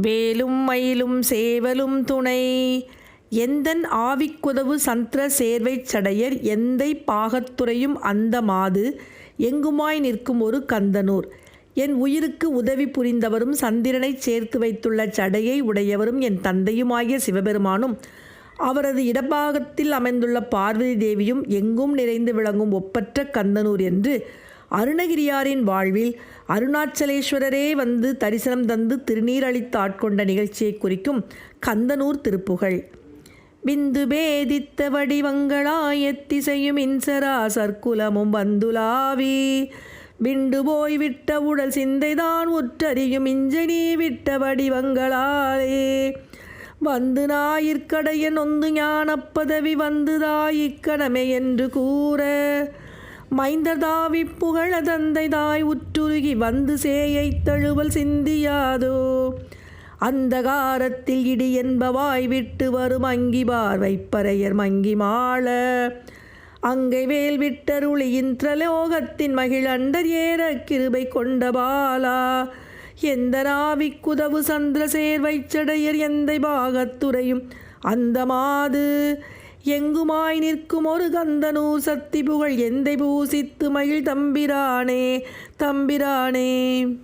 வேலும் மயிலும் சேவலும் துணை. எந்தன் ஆவிக்குதவு சந்திர சேர்வைச் சடையர் எந்தை பாகத்துறையும் அந்த மாது எங்குமாய் நிற்கும் ஒரு கந்தனூர். என் உயிருக்கு உதவி புரிந்தவரும் சந்திரனைச் சேர்த்து வைத்துள்ள சடையை உடையவரும் என் தந்தையுமாகிய சிவபெருமானும். அவரது இடப்பாகத்தில் அமைந்துள்ள பார்வதி தேவியும் எங்கும் நிறைந்து விளங்கும் ஒப்பற்ற கந்தனூர் என்று அருணகிரியாரின் வாழ்வில் அருணாச்சலேஸ்வரரே வந்து தரிசனம் தந்து திருநீர் அளித்து ஆட்கொண்ட நிகழ்ச்சியை குறிக்கும் கந்தனூர் திருப்புகழ். பிந்து பேதித்த வடிவங்களாயத்திசையும் இன்சரா சர்க்குலமும் வந்துலாவி. விண்டு போய் விட்ட உடல் சிந்தைதான் உற்றறியும் இஞ்சனி விட்ட வடிவங்களாலே. வந்து நாயிற்கடைய நொந்து ஞானப்பதவி வந்துதாயிக்கணமே என்று கூற. மைந்ததாவி புகழ தந்தை தாய் உற்றுருகி வந்து சேயைத் தழுவல் சிந்தியாதோ? அந்தகாரத்தில் இடி என்பவாய் விட்டு வரும் அங்கி பார்வைப்பறையர் மங்கி மாள. அங்கை வேல் விட்டருளியின் திரலோகத்தின் மகிழண்டர் ஏற கிருபை கொண்ட பாலா. எந்த நாவிக்குதவு சந்திர சேர்வைச் சடையர் எந்தை பாகத்துறையும் அந்த மாது எங்குமாய் நிற்கும் ஒரு கந்தனூர் சக்தி புகழ் எந்தை பூசித்து மகிழ் தம்பிரானே தம்பிரானே.